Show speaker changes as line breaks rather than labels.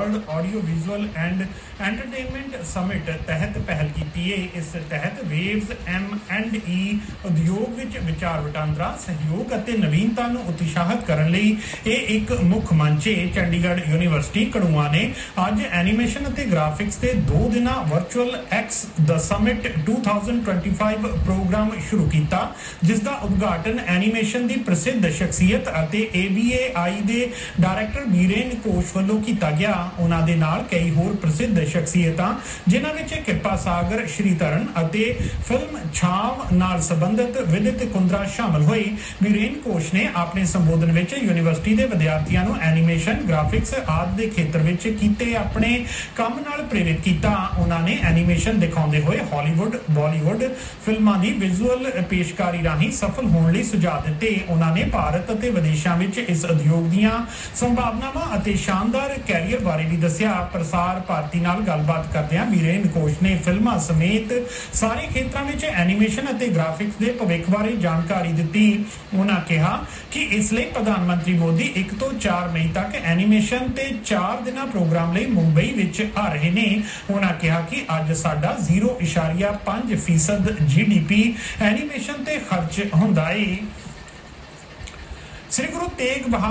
World audio visual and entertainment summit ਤਹਿਤ ਪਹਿਲ ਕੀਤੀ ਹੈ ਇਸ ਤਹਿਤ ਵੇਵਸ ਐਮ ਐਂਡ ਈ ਉਦਯੋਗ ਵਿੱਚ ਵਿਚਾਰ ਵਟਾਂਦਰਾ, ਸਹਿਯੋਗ ਅਤੇ ਨਵੀਨਤਾ ਨੂੰ ਉਤਸ਼ਾਹਿਤ ਕਰਨ ਲਈ ਇਹ ਇੱਕ ਮੁੱਖ ਮੰਚ ਹੈ ਚੰਡੀਗੜ੍ਹ ਯੂਨੀਵਰਸਿਟੀ ਕੜੂਆ ਨੇ ਅੱਜ ਐਨੀਮੇਸ਼ਨ ਅਤੇ ਗ੍ਰਾਫਿਕਸ ਦੇ ਦੋ ਦਿਨਾਂ virtual X the summit 2025 program ਸ਼ੁਰੂ ਕੀਤਾ, ਜਿਸ ਦਾ ਉਦਘਾਟਨ ਐਨੀਮੇਸ਼ਨ ਦੀ ਪ੍ਰਸਿੱਧ ਸ਼ਖਸੀਅਤ ਅਤੇ ABAI ਦੇ ਡਾਇਰੈਕਟਰ ਬੀਰੇਨ ਕੋਸ਼ ਵੱਲੋਂ ਕੀਤਾ ਗਿਆ। ਉਹਨਾਂ ਦੇ ਨਾਲ ਕਈ ਹੋਰ ਪ੍ਰਸਿੱਧ ਸ਼ਖਸੀਅਤਾਂ, ਜਿਨ੍ਹਾਂ ਵਿੱਚ ਕਿਰਪਾ ਸਾਗਰ ਸ੍ਰੀ ਸ਼੍ਰੀਧਰਨ ਅਤੇ ਫਿਲਮ ਛਾਵ ਨਾਲ ਸੰਬੰਧਿਤ ਵਿਦਿਤ ਕੁੰਦਰਾ ਸ਼ਾਮਲ ਹੋਏ। ਵੀਰੇਨ ਕੋਸ਼ ਨੇ ਆਪਣੇ ਸੰਬੋਧਨ ਵਿੱਚ ਯੂਨੀਵਰਸਿਟੀ ਦੇ ਵਿਦਿਆਰਥੀਆਂ ਨੂੰ ਐਨੀਮੇਸ਼ਨ, ਗ੍ਰਾਫਿਕਸ ਆਦਿ ਦੇ ਖੇਤਰ ਵਿੱਚ ਕੀਤੇ ਆਪਣੇ ਕੰਮ ਨਾਲ ਪ੍ਰੇਰਿਤ ਕੀਤਾ। ਉਹਨਾਂ ਨੇ ਐਨੀਮੇਸ਼ਨ ਦਿਖਾਉਂਦੇ ਹੋਏ ਹਾਲੀਵੁੱਡ, ਬਾਲੀਵੁੱਡ ਫਿਲਮਾਂ ਦੀ ਵਿਜ਼ੂਅਲ ਪੇਸ਼ਕਾਰੀ ਰਾਹੀਂ ਸਫਲ ਹੋਣ ਲਈ ਸੁਝਾਅ ਦਿੱਤੇ। ਉਹਨਾਂ ਨੇ ਭਾਰਤ ਅਤੇ ਵਿਦੇਸ਼ਾਂ ਵਿੱਚ ਇਸ ਉਦਯੋਗ ਦੀਆਂ ਸੰਭਾਵਨਾਵਾਂ ਅਤੇ ਸ਼ਾਨਦਾਰ ਕੈਰੀਅਰ ਬਾਰੇ ਵੀ ਦੱਸਿਆ। ਪ੍ਰਸਾਰ ਭਾਰਤੀ ਨਾਲ ਗੱਲਬਾਤ ਕਰਦਿਆਂ ਵੀਰੇਨ ਕੋਸ਼ ਨੇ ਫਿਲਮਾਂ ਸਮੇਤ ਸਾਰੇ ਖੇਤਰਾਂ ਵਿੱਚ ਐਨੀਮੇਸ਼ਨ ਅਤੇ ਗ੍ਰਾਫਿਕਸ ਦੇ ਭਵਿੱਖ ਬਾਰੇ ਜਾਣਕਾਰੀ ਦਿੱਤੀ। ਉਹਨਾਂ ਕਿਹਾ ਕਿ ਇਸ ਲਈ ਪ੍ਰਧਾਨ ਮੰਤਰੀ ਮੋਦੀ 1 ਤੋਂ 4 ਮਈ ਤੱਕ ਐਨੀਮੇਸ਼ਨ ਤੇ 4 ਦਿਨਾਂ ਪ੍ਰੋਗਰਾਮ ਲਈ ਮੁੰਬਈ ਵਿੱਚ ਆ ਰਹੇ ਨੇ। ਉਹਨਾਂ ਕਿਹਾ ਕਿ ਅੱਜ ਸਾਡਾ 0.5% ਜੀਡੀਪੀ ਐਨੀਮੇਸ਼ਨ ਤੇ ਖਰਚ ਹੁੰਦਾ ਏ। ਸ੍ਰੀ ਗੁਰੂ ਤੇਗ ਬਹਾਦਰ